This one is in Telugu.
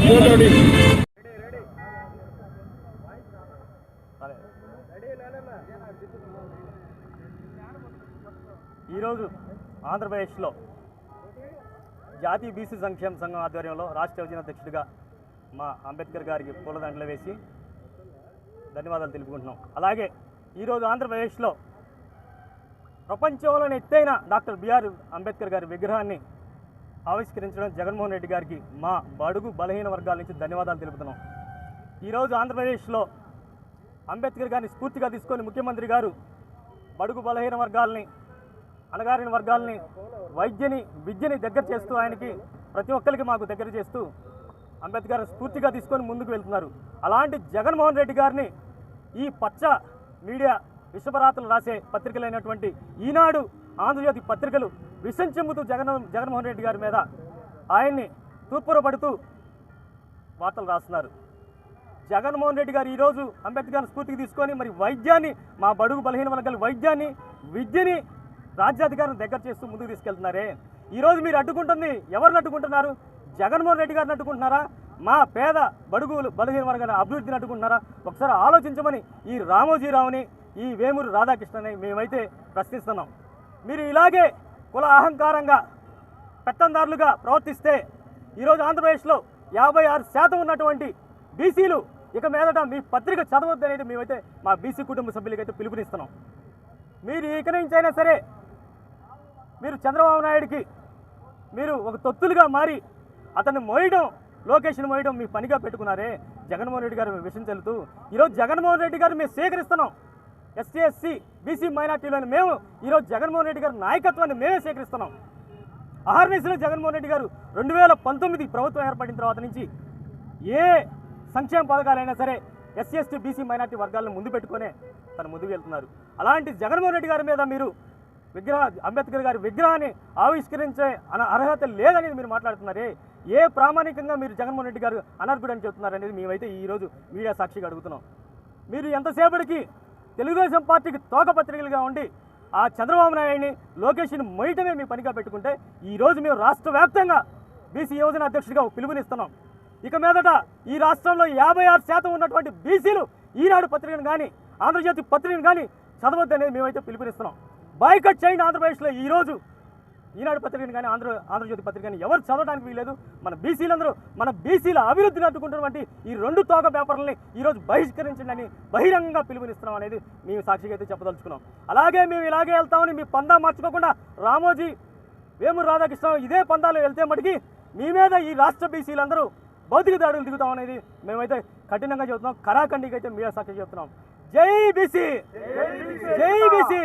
రెడీ ఈరోజు ఆంధ్రప్రదేశ్లో జాతీయ బీసీ సంక్షేమ సంఘం ఆధ్వర్యంలో రాష్ట్ర యువజన అధ్యక్షుడిగా మా అంబేద్కర్ గారికి పూలదండలు వేసి ధన్యవాదాలు తెలుపుకుంటున్నాం. అలాగే ఈరోజు ఆంధ్రప్రదేశ్లో ప్రపంచంలోని ఎత్తైన డాక్టర్ బిఆర్ అంబేద్కర్ గారి విగ్రహాన్ని ఆవిష్కరించడం జగన్మోహన్ రెడ్డి గారికి మా బడుగు బలహీన వర్గాల నుంచి ధన్యవాదాలు తెలుపుతున్నాం. ఈరోజు ఆంధ్రప్రదేశ్లో అంబేద్కర్ గారిని స్ఫూర్తిగా తీసుకొని ముఖ్యమంత్రి గారు బడుగు బలహీన వర్గాల్ని అణగారిన వర్గాల్ని వైద్యని విద్యని దగ్గర చేస్తూ ఆయనకి ప్రతి ఒక్కరికి మాకు దగ్గర చేస్తూ అంబేద్కర్ స్ఫూర్తిగా తీసుకొని ముందుకు వెళ్తున్నారు. అలాంటి జగన్మోహన్ రెడ్డి గారిని ఈ పచ్చ మీడియా విశ్వపరాతలు రాసే పత్రికలైనటువంటి ఈనాడు ఆంధ్రజ్యోతి పత్రికలు విషం చెమ్ముతూ జగన్ జగన్మోహన్ రెడ్డి గారి మీద ఆయన్ని తూర్పురపడుతూ వార్తలు రాస్తున్నారు. జగన్మోహన్ రెడ్డి గారు ఈరోజు అంబేద్కర్ స్ఫూర్తికి తీసుకొని మరి వైద్యాన్ని మా బడుగు బలహీన వర్గాల వైద్యాన్ని విద్యని రాజ్యాధికారం దగ్గర చేస్తూ ముందుకు తీసుకెళ్తున్నారే. ఈరోజు మీరు అడ్డుకుంటుంది ఎవరిని అడ్డుకుంటున్నారు? జగన్మోహన్ రెడ్డి గారిని అడ్డుకుంటున్నారా? మా పేద బడుగులు బలహీన వర్గాల అభివృద్ధిని అడ్డుకుంటున్నారా? ఒకసారి ఆలోచించమని ఈ రామోజీరావుని ఈ వేమూరు రాధాకృష్ణని మేమైతే ప్రశ్నిస్తున్నాం. మీరు ఇలాగే కుల అహంకారంగా పెత్తందారులుగా ప్రవర్తిస్తే ఈరోజు ఆంధ్రప్రదేశ్లో యాభై ఆరు శాతం ఉన్నటువంటి బీసీలు ఇక మీదట మీ పత్రిక చదవద్దు అనేది మేమైతే మా బీసీ కుటుంబ సభ్యులకైతే పిలుపునిస్తున్నాం. మీరు ఇక నుంచైనా అయినా సరే మీరు చంద్రబాబు నాయుడికి మీరు ఒక తొత్తులుగా మారి అతన్ని మోయడం లోకేష్ని మోయడం మీ పనిగా పెట్టుకున్నారే. జగన్మోహన్ రెడ్డి గారు విషయం చెల్లుతూ ఈరోజు జగన్మోహన్ రెడ్డి గారు మేము స్వీకరిస్తున్నాం. ఎస్సీ ఎస్సీ బీసీ మైనార్టీలను మేము ఈరోజు జగన్మోహన్ రెడ్డి గారి నాయకత్వాన్ని మేమే సేకరిస్తున్నాం అహర్నిశలో జగన్మోహన్ రెడ్డి గారు రెండు వేల పంతొమ్మిది ప్రభుత్వం ఏర్పడిన తర్వాత నుంచి ఏ సంక్షేమ పథకాలైనా సరే ఎస్సీ ఎస్టీ బీసీ మైనార్టీ వర్గాలను ముందు పెట్టుకునే తను ముందుకు వెళ్తున్నారు. అలాంటి జగన్మోహన్ రెడ్డి గారి మీద మీరు విగ్రహ అంబేద్కర్ గారి విగ్రహాన్ని ఆవిష్కరించే అన అర్హత లేదనేది మీరు మాట్లాడుతున్నారే? ఏ ప్రామాణికంగా మీరు జగన్మోహన్ రెడ్డి గారు అనర్హుడు అని అనేది మేమైతే ఈరోజు మీడియా సాక్షిగా అడుగుతున్నాం. మీరు ఎంతసేపటికి తెలుగుదేశం పార్టీకి తోకపత్రికలుగా ఉండి ఆ చంద్రబాబు నాయుడిని లోకేష్ని మొయటమే మీ పనిగా పెట్టుకుంటే ఈరోజు మేము రాష్ట్ర వ్యాప్తంగా బీసీ యువజన అధ్యక్షుడిగా పిలుపునిస్తున్నాం ఇక మీదట ఈ రాష్ట్రంలో యాభై ఆరు శాతం ఉన్నటువంటి బీసీలు ఈనాడు పత్రికను కానీ ఆంధ్రజ్యోతి పత్రికను కానీ చదవద్దనేది మేమైతే పిలుపునిస్తున్నాం. బాయ్కట్ చేయండి ఆంధ్రప్రదేశ్లో ఈరోజు ఈనాడు పత్రికను కానీ ఆంధ్ర ఆంధ్రజ్యోతి పత్రికని ఎవరు చదవడానికి వీలేదు మన బీసీలందరూ మన బీసీల అభివృద్ధిని అడ్డుకుంటున్నటువంటి ఈ రెండు తోక పేపర్లని ఈరోజు బహిష్కరించండి బహిరంగంగా పిలుపునిస్తున్నాం అనేది మేము సాక్షిగా అయితే చెప్పదలుచుకున్నాం. అలాగే మేము ఇలాగే వెళ్తామని మీ పందా మార్చుకోకుండా రామోజీ వేమూరు రాధాకృష్ణ ఇదే పందాలు వెళ్తే మటుకి మీ మీద ఈ రాష్ట్ర బీసీలందరూ భౌతిక దాడులు దిగుతాం అనేది మేమైతే కఠినంగా చెబుతున్నాం. కరాఖండికి అయితే మీడియా సాక్షి చెప్తున్నాం జై బీసీ! జై బీసీ!